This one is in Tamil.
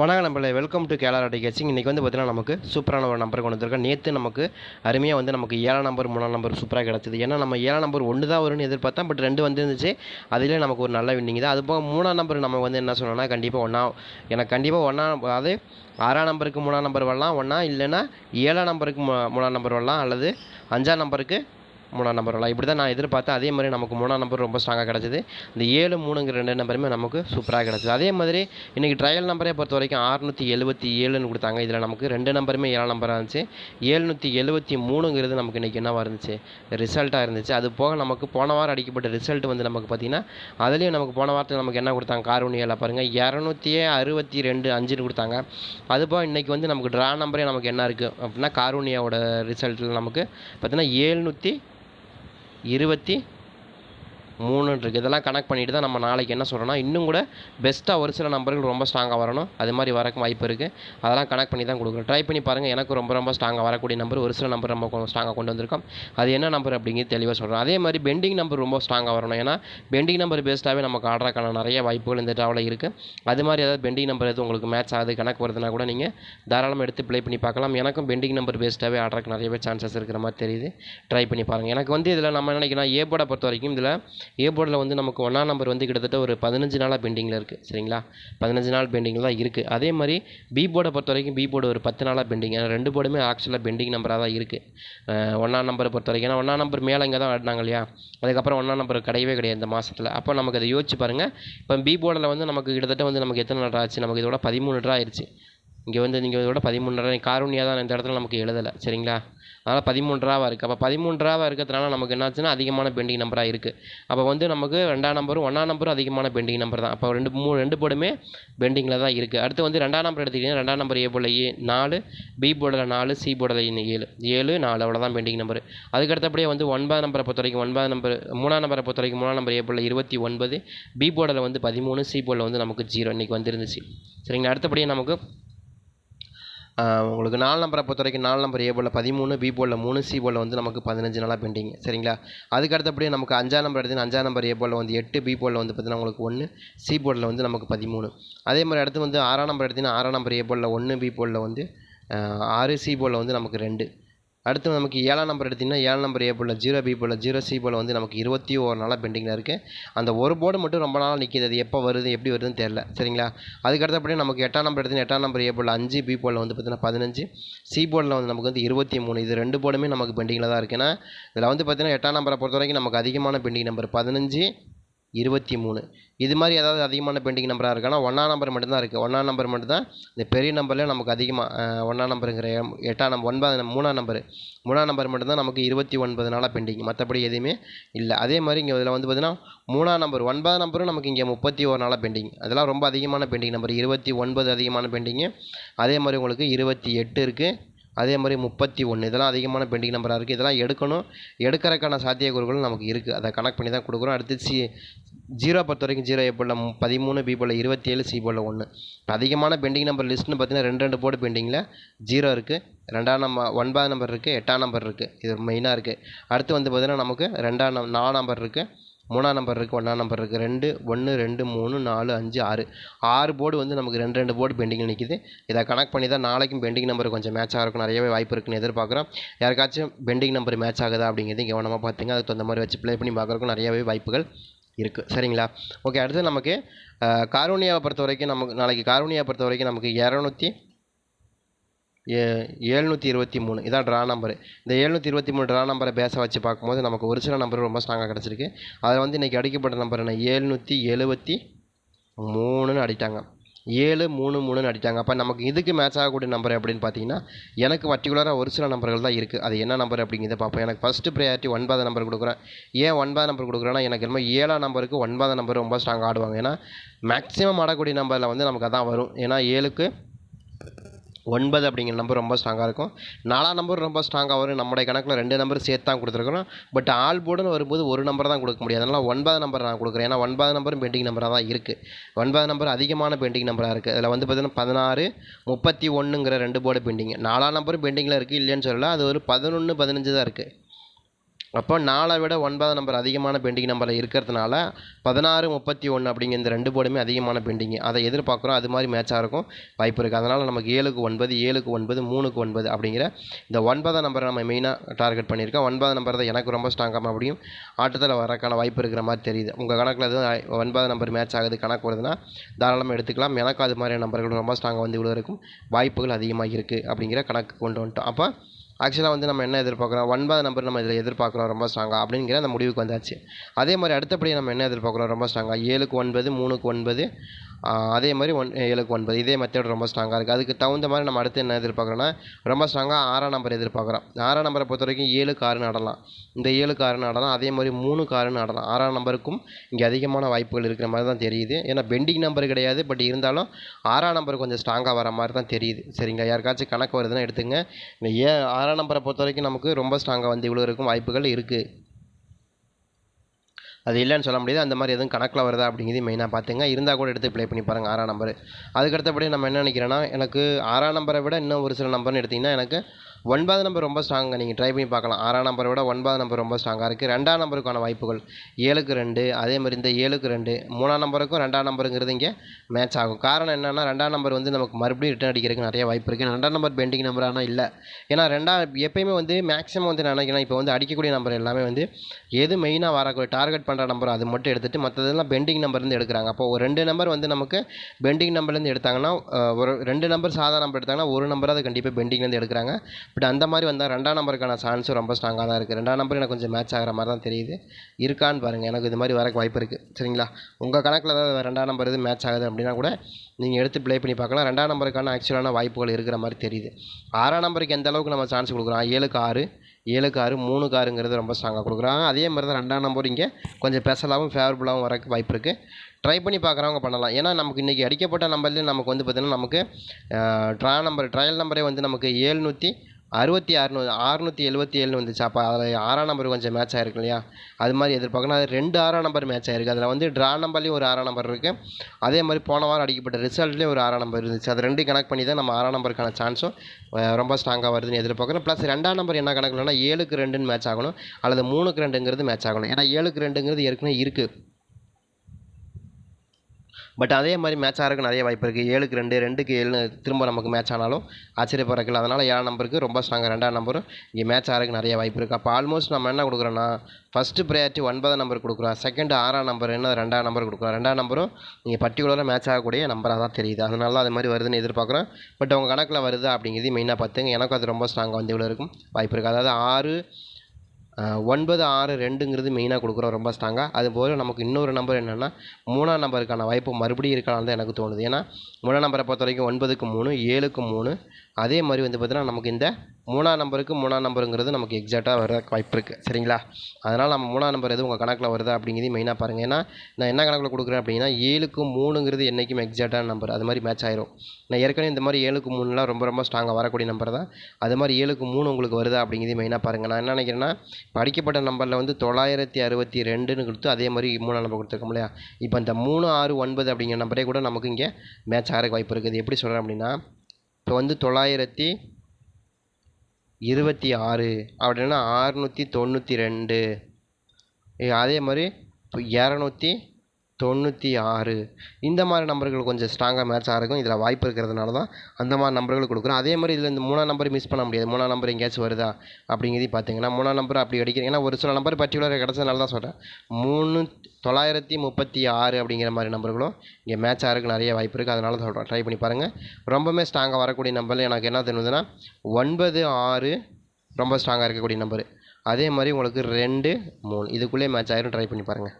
வணக்கம் நம்மளே வெல்கம் டு கேலாராட்டி கேச்சிங் இன்றைக்கி வந்து பார்த்தீங்கன்னா நமக்கு சூப்பரான ஒரு நம்பர் கொண்டு வந்திருக்கோம். நேற்று நமக்கு அருமையாக வந்து நமக்கு ஏழாம் நம்பர் மூணாம் நம்பர் சூப்பராக கிடச்சிது. ஏன்னா நம்ம ஏழாம் நம்பர் ஒன்று தான் வரும்னு எதிர்பார்த்தோம் பட் ரெண்டு வந்துருந்துச்சு. அதிலே நமக்கு ஒரு நல்ல வின்னிங் தான். அது போக மூணாம் நம்பர் நம்ம வந்து என்ன சொன்னோம்னா கண்டிப்பாக ஒன்றா எனக்கு கண்டிப்பாக ஒன்றா அதாவது ஆறாம் நம்பருக்கு மூணாம் நம்பர் வரலாம். ஒன்றா இல்லைன்னா ஏழாம் நம்பருக்கு மூணாம் நம்பர் வரலாம். அல்லது அஞ்சாம் நம்பருக்கு மூணாம் நம்பர் வரலாம். இப்படி தான் நான் எதிர்பார்த்தேன். அதே மாதிரி நமக்கு மூணாம் நம்பர் ரொம்ப ஸ்ட்ராங்காக கிடச்சிது. இந்த ஏழு மூணுங்கிற ரெண்டு நம்பருமே நமக்கு சூப்பராக கிடச்சிது. அதே மாதிரி இன்றைக்கி ட்ரையல் நம்பரே பொறுத்த வரைக்கும் அறுநூற்றி எழுபத்தி ஏழுன்னு கொடுத்தாங்க. இதில் நமக்கு ரெண்டு நம்பருமே ஏழாம் நம்பராக இருந்துச்சு. ஏழ்நூற்றி எழுபத்தி மூணுங்கிறது நமக்கு இன்றைக்கி என்னவாக இருந்துச்சு? ரிசல்ட்டாக இருந்துச்சு. அது போக நமக்கு போன வாரம் அடிக்கப்பட்ட ரிசல்ட் வந்து நமக்கு பார்த்திங்கன்னா அதுலேயும் நமக்கு போன வாரத்தில் நமக்கு என்ன கொடுத்தாங்க? காரூனியாவில் பாருங்கள் இரநூத்தி அறுபத்தி ரெண்டு அஞ்சுன்னு கொடுத்தாங்க. அது போக இன்றைக்கி வந்து நமக்கு ட்ரா நம்பரே நமக்கு என்ன இருக்குது அப்படின்னா காரூனியாவோட ரிசல்ட்டில் நமக்கு பார்த்திங்கன்னா ஏழ்நூற்றி இருபத்தி மூணுன்னு இருக்குது இதெல்லாம் கனெக்ட் பண்ணிட்டு தான் நம்ம நாளைக்கு என்ன சொல்கிறோன்னா இன்னும் கூட பெஸ்ட்டாக ஒரு சில நம்பர்கள் ரொம்ப ஸ்ட்ராங்காக வரணும். அது மாதிரி வரக்கு வாய்ப்பு இருக்குது அதெல்லாம் கனெக்ட் பண்ணி தான் கொடுக்குறோம் ட்ரை பண்ணி பாருங்கள் எனக்கு ரொம்ப ரொம்ப ஸ்ட்ராங்காக வரக்கூடிய நம்பர் ஒரு சில நம்பர் நம்ம ஸ்ட்ராங்காக கொண்டு வந்திருக்கோம். அது என்ன நம்பர் அப்படிங்கிறது தெளிவாக சொல்கிறோம் அதே மாதிரி பெண்டிங் நம்பர் ரொம்ப ஸ்ட்ராங்காக வரணும். ஏன்னா பெண்டிங் நம்பர் பேஸ்டாகவே நமக்கு ஆடுறக்கான நிறைய வாய்ப்புகள் இந்த ட்ராவில் இருக்குது அது மாதிரி ஏதாவது பெண்டிங் நம்பர் எதுவும் உங்களுக்கு மேட்ச் ஆகுது கணக்கு வருதுன்னா கூட நீங்கள் தாராளமாக எடுத்து ப்ளே பண்ணி பார்க்கலாம். எனக்கும் பெண்டிங் நம்பர் பேஸ்டாகவே ஆடுறக்கு நிறையவே சான்சஸ் இருக்கிற மாதிரி தெரியுது. ட்ரை பண்ணி பாருங்கள் எனக்கு வந்து இதில் நம்ம நினைக்கிறோம் ஏ பொறுத்த வரைக்கும் இதில் ஏ போர்டில் வந்து நமக்கு ஒன்றாம் நம்பர் வந்து கிட்டத்தட்ட ஒரு பதினஞ்சு நாளாக பெண்டிங்கில் இருக்குது சரிங்களா? பதினஞ்சு நாள் பெண்டிங்கில் தான் இருக்குது அதே மாதிரி பி போர்டை பொறுத்த வரைக்கும் பி போர்டு ஒரு பத்து நாளாக பெண்டிங் ஏன்னா ரெண்டு போர்டுமே ஆக்சுவலாக பெண்டிங் நம்பராக தான் இருக்குது ஒன்றாம் நம்பரை பொறுத்த வரைக்கும். ஏன்னா ஒன்றாம் நம்பர் மேலே இங்கே தான் ஆடினாங்க இல்லையா? அதுக்கப்புறம் ஒன்றாம் நம்பர் கிடையவே கிடையாது இந்த மாதத்தில் அப்போ நமக்கு அதை யோசிச்சு பாருங்கள் இப்போ பி போர்டில் வந்து நமக்கு கிட்டத்தட்ட வந்து நமக்கு எத்தனை நாள் ஆச்சு? நமக்கு இதோட பதிமூணு ட்ரா ஆயிடுச்சு இங்கே வந்து நீங்கள் இதோட பதிமூணு காரூனியாக தான் இந்த இடத்துல நமக்கு எழுதலை சரிங்களா? அதனால் பதிமூன்றுரூவா இருக்குது அப்போ பதிமூன்றுரூவா இருக்கிறதுனால நமக்கு என்னாச்சுன்னா அதிகமான பெண்டிங் நம்பராக இருக்குது அப்போ வந்து நமக்கு ரெண்டாம் நம்பரும் ஒன்றாம் நம்பரும் அதிகமான பெண்டிங் நம்பர் தான். அப்போ ரெண்டு மூணு ரெண்டு போர்டுமே பெண்டிங்கில் தான் இருக்குது அடுத்து வந்து ரெண்டாம் நம்பர் எடுத்துக்கிட்டிங்கன்னா ரெண்டாம் நம்பர் ஏ போர்டில் ஏ நாலு பி போர்டில் நாலு சி போர்டில் ஏழு ஏழு நாலு அவ்வளோதான் பெண்டிங் நம்பர் அதுக்கு அடுத்தபடியே வந்து ஒன்பதாம் நம்பரை பொறுத்த வரைக்கும் ஒன்பதாம் நம்பர் மூணாம் நம்பரை பொறுத்த வரைக்கும் மூணாம் நம்பர் ஏ போர்டில் இருபத்தி ஒன்பது பி போர்டில் வந்து பதிமூணு சி போர்டில் வந்து நமக்கு ஜீரோ இன்றைக்கி வந்துருந்துச்சு. சரிங்களா? அடுத்தபடியே நமக்கு உங்களுக்கு நாலு நம்பரை பொறுத்த வரைக்கும் நாலு நம்பர் ஏ போலில் பதிமூணு பி போலில் மூணு சி போலில் வந்து நமக்கு பதினஞ்சு நாளாக பெண்டிங் சரிங்களா? அதுக்கு அடுத்தபடியே நமக்கு அஞ்சாம் நம்பர் எடுத்து அஞ்சாம் நம்பர் ஏ போலில் வந்து எட்டு பி போலில் வந்து பார்த்தீங்கன்னா உங்களுக்கு ஒன்று சி போர்டில் வந்து நமக்கு பதிமூணு. அதே மாதிரி அடுத்து வந்து ஆறாம் நம்பர் எடுத்திங்கன்னா ஆறாம் நம்பர் ஏ போலில் ஒன்று பி போலில் வந்து ஆறு சி போலில் வந்து நமக்கு ரெண்டு. அடுத்து நமக்கு ஏழாம் நம்பர் எடுத்திங்கன்னா ஏழாம் நம்பர் ஏ போல் ஜீரோ பி போல் ஜீரோ சி போல் வந்து நமக்கு இருபத்தி ஒரு நாளாக பெண்டிங்கில் இருக்குது அந்த ஒரு போர்டு மட்டும் ரொம்ப நாளாக நிற்கிது அது எப்போ வருது எப்படி வருதுன்னு தெரில சரிங்களா? அதுக்கு அடுத்தபடி நமக்கு எட்டாம் நம்பர் எடுத்திங்கன்னா எட்டாம் நம்பர் ஏ போல் அஞ்சு பி போல் வந்து பார்த்தீங்கன்னா பதினஞ்சு. சி போர்டில் வந்து நமக்கு வந்து இருபத்தி மூணு. இது ரெண்டு போர்டுமே நமக்கு பெண்டிங்கில் தான் இருக்குது இதில் வந்து பார்த்தீங்கன்னா எட்டாம் நம்பரை பொறுத்த வரைக்கும் நமக்கு அதிகமான பெண்டிங் நம்பர் பதினஞ்சு. இருபத்தி மூணு. இது மாதிரி ஏதாவது அதிகமான பெண்டிங் நம்பராக இருக்கானா? ஒன்றாம் நம்பர் மட்டும்தான் இருக்குது ஒன்றாம் நம்பர் மட்டும்தான் இந்த பெரிய நம்பரில் நமக்கு அதிகமாக ஒன்றாம் நம்பருங்கிற எட்டாம் நம்பர் ஒன்பது மூணாம் நம்பர் மூணாம் நம்பர் மட்டும்தான் நமக்கு இருபத்தி ஒன்பது நாளாக பெண்டிங் மற்றபடி எதுவுமே இல்லை. அதே மாதிரி இங்கே இதில் வந்து பார்த்திங்கன்னா மூணாம் நம்பர் ஒன்பதாம் நம்பரும் நமக்கு இங்கே முப்பத்தி ஒரு நாளாக பெண்டிங் அதெல்லாம் ரொம்ப அதிகமான பெண்டிங் நம்பர் இருபத்தி ஒன்பது அதிகமான பெண்டிங்கு அதே மாதிரி உங்களுக்கு இருபத்தி எட்டு இருக்குது அதே மாதிரி முப்பத்தி ஒன்று இதெல்லாம் அதிகமான பெண்டிங் நம்பராக இருக்குது இதெல்லாம் எடுக்கணும். எடுக்கிறதுக்கான சாத்தியக்கூறுகளும் நமக்கு இருக்குது அதை கனெக்ட் பண்ணி தான் கொடுக்குறோம். அடுத்து சி ஜீரோ பொறுத்த வரைக்கும் ஜீரோ ஏ போல் பதிமூணு பி போல் இருபத்தி ஏழு சி போல் ஒன்று அதிகமான பெண்டிங் நம்பர் லிஸ்ட்னு பார்த்தீங்கன்னா ரெண்டு ரெண்டு போர்டு பெண்டிங்கில் ஜீரோ இருக்குது ரெண்டாம் நம்பர் ஒன்பதாம் நம்பர் இருக்குது எட்டாம் நம்பர் இருக்குது இது மெயினாக இருக்குது அடுத்து வந்து பார்த்திங்கன்னா நமக்கு ரெண்டாம் நம் நாலாம் நம்பர் இருக்குது மூணாம் நம்பர் இருக்குது ஒன்றாம் நம்பர் இருக்குது ரெண்டு ஒன்று ரெண்டு மூணு நாலு அஞ்சு ஆறு. ஆறு போர்டு வந்து நமக்கு ரெண்டு ரெண்டு போர்டு பெண்டிங்கில் நிற்கிது இதை கனெக்ட் பண்ணி தான் நாளைக்கும் பெண்டிங் நம்பர் கொஞ்சம் மேட்ச் ஆகிறதுக்கு நிறையவே வாய்ப்பு இருக்குன்னு எதிர்பார்க்குறோம். யாருக்காச்சும் பெண்டிங் நம்பர் மேட்ச் ஆகுதா அப்படிங்கிறது கவனமாக பார்த்துங்க அதுக்கு தகுந்த மாதிரி வச்சு ப்ளே பண்ணி பார்க்குறக்கும் நிறையவே வாய்ப்புகள் இருக்குது சரிங்களா? ஓகே அடுத்து நமக்கு காரூனியாவை பொறுத்த வரைக்கும் நமக்கு நாளைக்கு காரூனியாவை பொறுத்த வரைக்கும் நமக்கு இரநூத்தி ஏ ஏழ்நூற்றி இருபத்தி மூணு. இதான் ட்ரா நம்பரு இந்த ஏழ்நூற்றி இருபத்தி மூணு ட்ரா நம்பரை பேச வச்சு பார்க்கும்போது நமக்கு ஒரு சில நம்பர் ரொம்ப ஸ்ட்ராங்காக கிடச்சிருக்கு. அதில் வந்து இன்றைக்கி அடிக்கப்பட்ட நம்பர் என்ன? ஏழ்நூற்றி எழுபத்தி மூணுன்னு அடித்தாங்க ஏழு மூணு மூணுன்னு அடித்தாங்க அப்போ நமக்கு இதுக்கு மேட்ச் ஆகக்கூடிய நம்பர் அப்படின்னு பார்த்தீங்கன்னா எனக்கு பர்டிகுலராக ஒரு சில நம்பர்கள் தான் இருக்குது அது என்ன நம்பர் அப்படிங்கிறத பார்ப்போம். எனக்கு ஃபஸ்ட்டு ப்ரையாரிட்டி ஒன்பது நம்பர் கொடுக்குறேன். ஏன் ஒன்பது நம்பர் கொடுக்குறேன்னா எனக்கு ரொம்ப ஏழாம் நம்பருக்கு ஒன்பது நம்பர் ரொம்ப ஸ்ட்ராங்காக ஆடுவாங்க. ஏன்னா மேக்ஸிமம் ஆடக்கூடிய நம்பரில் வந்து நமக்கு அதான் வரும். ஏன்னா ஏழுக்கு ஒன்பது அப்படிங்கிற நம்பர் ரொம்ப ஸ்ட்ராங்காக இருக்கும். நாலாம் நம்பர் ரொம்ப ஸ்ட்ராங்காக வரும். நம்முடைய கணக்கில் ரெண்டு நம்பர் சேர்த்து தான் கொடுத்துருக்கோம் பட் ஆல் போர்டுன்னு வரும்போது ஒரு நம்பர் தான் கொடுக்க முடியாது அதனால் ஒன்பது நம்பர் நான் கொடுக்குறேன். ஏன்னா ஒன்பது நம்பரும் பெண்டிங் நம்பராக தான் இருக்குது ஒன்பது நம்பர் அதிகமான பெண்டிங் நம்பராக இருக்குது அதில் வந்து பார்த்தீங்கன்னா பதினாறு முப்பத்தி ஒன்றுங்கிற ரெண்டு போர்டு பெண்டிங் நாலாம் நம்பரும் பெண்டிங்கில் இருக்குது இல்லைன்னு சொல்லலை. அது ஒரு பதினொன்று பதினஞ்சு தான் இருக்குது அப்போ நாலை விட ஒன்பதாம் நம்பர் அதிகமான பெண்டிங் நம்பரில் இருக்கிறதுனால பதினாறு முப்பத்தி ஒன்று அப்படிங்கிற இந்த ரெண்டு போர்டுமே அதிகமான பெண்டிங் அதை எதிர்பார்க்குறோம். அது மாதிரி மேட்சாக இருக்கும். வாய்ப்பு இருக்குது அதனால் நமக்கு ஏழுக்கு ஒன்பது ஏழுக்கு ஒன்பது மூணுக்கு ஒன்பது அப்படிங்கிற இந்த ஒன்பதாம் நம்பரை நம்ம மெயினாக டார்கெட் பண்ணியிருக்கோம். ஒன்பதாம் நம்பர் தான் எனக்கு ரொம்ப ஸ்ட்ராங்காக அப்படியும் ஆட்டத்தில் வரக்கான வாய்ப்பு இருக்கிற மாதிரி தெரியுது. உங்கள் கணக்கில் எதுவும் ஒன்பதாம் நம்பர் மேட்ச் ஆகுது கணக்கு வருதுன்னா தாராளமாக எடுத்துக்கலாம். எனக்கும் அது மாதிரியான நம்பர்கள் ரொம்ப ஸ்ட்ராங்காக வந்து இவ்வளோ இருக்கும் வாய்ப்புகள் அதிகமாக இருக்குது அப்படிங்கிற கணக்கு கொண்டு வந்துட்டோம். அப்போ ஆக்சுவலாக வந்து நம்ம என்ன எதிர்பார்க்குறோம்? ஒன்பது நம்பர் நம்ம இதில் எதிர்பார்க்குறோம் ரொம்ப ஸ்ட்ராங்காக அப்படிங்கிற அந்த முடிவுக்கு வந்தாச்சு. அதே மாதிரி அடுத்தபடி நம்ம என்ன எதிர்பார்க்குறோம்? ரொம்ப ஸ்ட்ராங்காக ஏழுக்கு ஒன்பது மூணுக்கு ஒன்பது அதே மாதிரி ஒன் ஏழுக்கு ஒன்பது. இதே மெத்தட் ரொம்ப ஸ்ட்ராங்காக இருக்குது அதுக்கு தகுந்த மாதிரி நம்ம அடுத்து என்ன எதிர்பார்க்குறோன்னா ரொம்ப ஸ்ட்ராங்காக ஆறாம் நம்பர் எதிர்பார்க்குறோம். ஆறாம் நம்பரை பொறுத்த வரைக்கும் ஏழுக்கு ஆறுன்னு ஆடலாம் இந்த ஏழுக்கு ஆறுன்னு ஆடலாம் அதே மாதிரி மூணுக்கு ஆறுன்னு ஆடலாம் ஆறாம் நம்பருக்கும் இங்கே அதிகமான வாய்ப்புகள் இருக்கிற மாதிரி தான் தெரியுது. ஏன்னா பெண்டிங் நம்பர் கிடையாது. பட் இருந்தாலும் ஆறாம் நம்பர் கொஞ்சம் ஸ்ட்ராங்காக வர மாதிரி தான் தெரியுது. சரிங்க. யாருக்காச்சும் கணக்கு வருதுன்னா எடுத்துங்க. ஏ ஆறாம் நம்பரை பொறுத்த வரைக்கும் நமக்கு ரொம்ப ஸ்ட்ராங்காக வந்து இவ்வளோ இருக்கும் வாய்ப்புகள் இருக்குது அது இல்லைன்னு சொல்ல முடியாது. அந்த மாதிரி எதுவும் கணக்கில் வருதா அப்படிங்கிறது மெயினாக பார்த்துங்க. இருந்தால் கூட எடுத்து ப்ளே பண்ணி பாருங்கள் ஆறாம் நம்பர் அதுக்கடுத்தபடி நம்ம என்ன நினைக்கிறேன்னா எனக்கு ஆறாம் நம்பரை விட இன்னும் ஒரு சில நம்பர்னு எடுத்திங்கன்னா எனக்கு ஒன்பது நம்பர் ரொம்ப ஸ்ட்ராங்காக நீங்கள் ட்ரை பண்ணி பார்க்கலாம். ஆறாம் நம்பரை விட ஒன்பது நம்பர் ரொம்ப ஸ்ட்ராங்காக இருக்குது ரெண்டாம் நம்பருக்கான வாய்ப்புகள் ஏழுக்கு ரெண்டு அதே மாதிரி இந்த ஏழுக்கு ரெண்டு மூணாம் நம்பருக்கும் ரெண்டாம் நம்பருங்கிறது இங்கே மேட்ச் ஆகும். காரணம் என்னென்னா ரெண்டாம் நம்பர் வந்து நமக்கு மறுபடியும் ரிட்டர்ன் அடிக்கிறதுக்கு நிறைய வாய்ப்பு இருக்குது ரெண்டாம் நம்பர் பெண்டிங் நம்பர் ஆனால் இல்லை. ஏன்னா ரெண்டாம் எப்பயுமே வந்து மேக்ஸிமம் வந்து நினைக்கிறேன் இப்போ வந்து அடிக்கக்கூடிய நம்பர் எல்லாமே வந்து எது மெயினாக வரக்கூடிய டார்கெட் பண்ணுற நம்பர் அது மட்டும் எடுத்துட்டு மற்றதெல்லாம் பெண்டிங் நம்பர்லேருந்து எடுக்கிறாங்க. அப்போ ஒரு ரெண்டு நம்பர் வந்து நமக்கு பெண்டிங் நம்பர்லேருந்து எடுத்தாங்கன்னா ஒரு ரெண்டு நம்பர் சாதா நம்பர் எடுத்தாங்கன்னா ஒரு நம்பர் அது கண்டிப்பாக பெண்டிங்லேருந்து எடுக்கிறாங்க. பட் அந்த மாதிரி வந்தால் ரெண்டாம் நம்பருக்கான சான்ஸும் ரொம்ப ஸ்ட்ராங்காக தான் இருக்குது ரெண்டாம் நம்பர் எனக்கு கொஞ்சம் மேட்ச் ஆகிற மாதிரி தான் தெரியுது. இருக்கான்னு பாருங்கள் எனக்கு இது மாதிரி வரக்கு வாய்ப்பு இருக்குது சரிங்களா? உங்கள் கணக்கில் ஏதாவது ரெண்டாம் நம்பர் இது மேட்ச் ஆகுது அப்படின்னா கூட நீங்கள் எடுத்து ப்ளே பண்ணி பார்க்கலாம். ரெண்டாம் நம்பருக்கான ஆக்சுவலான வாய்ப்புகள் இருக்கிற மாதிரி தெரியுது. ஆறாம் நம்பருக்கு எந்த அளவுக்கு நம்ம சான்ஸ் கொடுக்குறோம்? ஏழுக்கு ஆறு ஏழுக்கு ஆறு மூணுக்கு ஆறுங்கிறது ரொம்ப ஸ்ட்ராங்காக கொடுக்குறாங்க. அதே மாதிரி தான் ரெண்டாம் நம்பர் இங்கே கொஞ்சம் ஸ்பெஷலாகவும் ஃபேவரபுளாகவும் வரக்கு வாய்ப்பு இருக்குது ட்ரை பண்ணி பார்க்குறவங்க பண்ணலாம். ஏன்னா நமக்கு இன்றைக்கி அடிக்கப்பட்ட நம்பர்லேயே நமக்கு வந்து பார்த்திங்கன்னா நமக்கு ட்ரா நம்பர் ட்ரையல் நம்பரே வந்து நமக்கு ஏழ்நூற்றி அறுபத்தி ஆறுநூறு ஆறுநூற்றி எழுபத்தி ஏழுன்னு வந்துச்சு. அப்போ அதில் ஆறாம் நம்பர் கொஞ்சம் மேட்ச் ஆயிருக்கு இல்லையா? அது மாதிரி எதிர்பார்க்கணும். அது ரெண்டு ஆறாம் நம்பர் மேட்ச் ஆயிருக்கு. அதில் வந்து ட்ரா நம்பர்லேயும் ஒரு ஆறாம் நம்பர் இருக்குது அதே மாதிரி போன வாரம் அடிக்கப்பட்ட ரிசல்ட்லேயும் ஒரு ஆறாம் நம்பர் இருந்துச்சு. அது ரெண்டு கணக்கு பண்ணி தான் நம்ம ஆறாம் நம்பருக்கான சான்ஸும் ரொம்ப ஸ்ட்ராங்காக வருதுன்னு எதிர்பார்க்குறோம் ப்ளஸ் ரெண்டாம் நம்பர் என்ன கணக்குலன்னா ஏழுக்கு ரெண்டுன்னு மேட்ச் ஆகணும். அல்லது மூணுக்கு ரெண்டுங்கிறது மேட்ச் ஆகணும். ஏன்னா ஏழுக்கு ரெண்டுங்கிறது ஏற்கனவே இருக்குது பட் அதே மாதிரி மேட்ச் ஆகிறதுக்கு நிறைய வாய்ப்பு இருக்குது ஏழுக்கு ரெண்டு ரெண்டுக்கு ஏழு திரும்ப நமக்கு மேட்ச் ஆனாலும் ஆச்சரியப்படுறதுல அதனால் ஏழாம் நம்பருக்கு ரொம்ப ஸ்ட்ராங்காக ரெண்டாம் நம்பரும் இங்கே மேட்ச் ஆகிறதுக்கு நிறைய வாய்ப்பு இருக்குது அப்போ ஆல்மோஸ்ட் நம்ம என்ன கொடுக்குறோன்னா ஃபஸ்ட்டு ப்ரையாரிட்டி ஒன்பதாம் நம்பர் கொடுக்குறோம். செகண்ட் ஆறாம் நம்பர் என்ன ரெண்டாம் நம்பர் கொடுக்குறோம். ரெண்டாம் நம்பரும் நீங்கள் பர்டிகுலராக மேட்ச் ஆகக்கூடிய நம்பராக தான் தெரியுது. அதனால அது மாதிரி வருதுன்னு எதிர்பார்க்குறோம். பட் உங்கள் கணக்கில் வருதா அப்படிங்கிறது மெயினாக பார்த்துங்க. எனக்கும் அது ரொம்ப ஸ்ட்ராங்காக வந்து இவ்வளோ இருக்கும். வாய்ப்பு இருக்குது அதாவது ஆறு ஒன்பது ஆறு ரெண்டுங்கிறது மெயினாக கொடுக்குறோம் ரொம்ப ஸ்ட்ராங்காக அதுபோல் நமக்கு இன்னொரு நம்பர் என்னென்னா மூணாம் நம்பருக்கான வாய்ப்பு மறுபடியும் இருக்கலாம் தான் எனக்கு தோணுது. ஏன்னா மூணாம் நம்பரை பொறுத்த வரைக்கும் ஒன்பதுக்கு மூணு ஏழுக்கு மூணு அதே மாதிரி வந்து பார்த்தீங்கன்னா நமக்கு இந்த மூணாம் நம்பருக்கு மூணாம் நம்பருங்கிறது நமக்கு எக்ஸாக்டாக வர வாய்ப்பு இருக்குது சரிங்களா? அதனால் நம்ம மூணாம் நம்பர் எதுவும் உங்கள் கணக்கில் வருதா அப்படிங்கிறது மெயினாக பாருங்கள் ஏன்னா நான் என்ன கணக்கில் கொடுக்குறேன் அப்படின்னா ஏழுக்கு மூணுங்கிறது என்றைக்கும் எக்ஸாக்டான நம்பர் அது மாதிரி மேட்ச் ஆயிரும். நான் ஏற்கனவே இந்த மாதிரி ஏழுக்கு மூணுலாம் ரொம்ப ரொம்ப ஸ்ட்ராங்காக வரக்கூடிய நம்பர் தான். அது மாதிரி ஏழுக்கு மூணு உங்களுக்கு வருதா அப்படிங்கிறது மெயினாக பாருங்கள் நான் என்ன நினைக்கிறேன்னா படிக்கப்பட்ட நம்பரில் வந்து தொள்ளாயிரத்தி அறுபத்தி ரெண்டுன்னு கொடுத்து அதே மாதிரி மூணாம் நம்பர் கொடுத்துருக்கோம் இல்லையா? இப்போ இந்த மூணு ஆறு ஒன்பது அப்படிங்கிற நம்பரே கூட நமக்கு இங்கே மேட்ச் ஆகிறக்கு வாய்ப்பு இருக்குது. எப்படி சொல்கிறேன் அப்படின்னா இப்போ வந்து தொள்ளாயிரத்தி இருபத்தி ஆறு அப்படின்னா ஆறுநூற்றி தொண்ணூற்றி ரெண்டு. அதே மாதிரி இப்போ இரநூத்தி தொண்ணூற்றி ஆறு. இந்த மாதிரி நம்பர்கள் கொஞ்சம் ஸ்ட்ராங்காக மேட்ச் இருக்கும். இதில் வாய்ப்பு இருக்கிறதுனால தான் அந்த மாதிரி நம்பர்கள் கொடுக்குறோம். அதே மாதிரி இதில் இந்த மூணாம் நம்பர் மிஸ் பண்ண முடியாது. மூணாம் நம்பர் எங்கேயாச்சும் வருதா அப்படிங்கிறது பார்த்தீங்கன்னா மூணாம் நம்பர் அப்படி அடிக்கிறீங்க ஏன்னா ஒரு சில நம்பர் பர்டிகுலராக கிடச்சதுனால தான் சொல்கிறேன் மூணு தொள்ளாயிரத்தி முப்பத்தி ஆறு அப்படிங்கிற மாதிரி நம்பர்களும் இங்கே மேட்ச் ஆகிறதுக்கு நிறைய வாய்ப்பு இருக்குது அதனால சொல்கிறேன் ட்ரை பண்ணி பாருங்கள் ரொம்பவுமே ஸ்ட்ராங்காக வரக்கூடிய நம்பரில் எனக்கு என்ன தெரிஞ்சதுன்னா ஒன்பது ஆறு ரொம்ப ஸ்ட்ராங்காக இருக்கக்கூடிய நம்பர் அதே மாதிரி உங்களுக்கு ரெண்டு மூணு. இதுக்குள்ளே மேட்ச் ஆயிரும். ட்ரை பண்ணி பாருங்கள்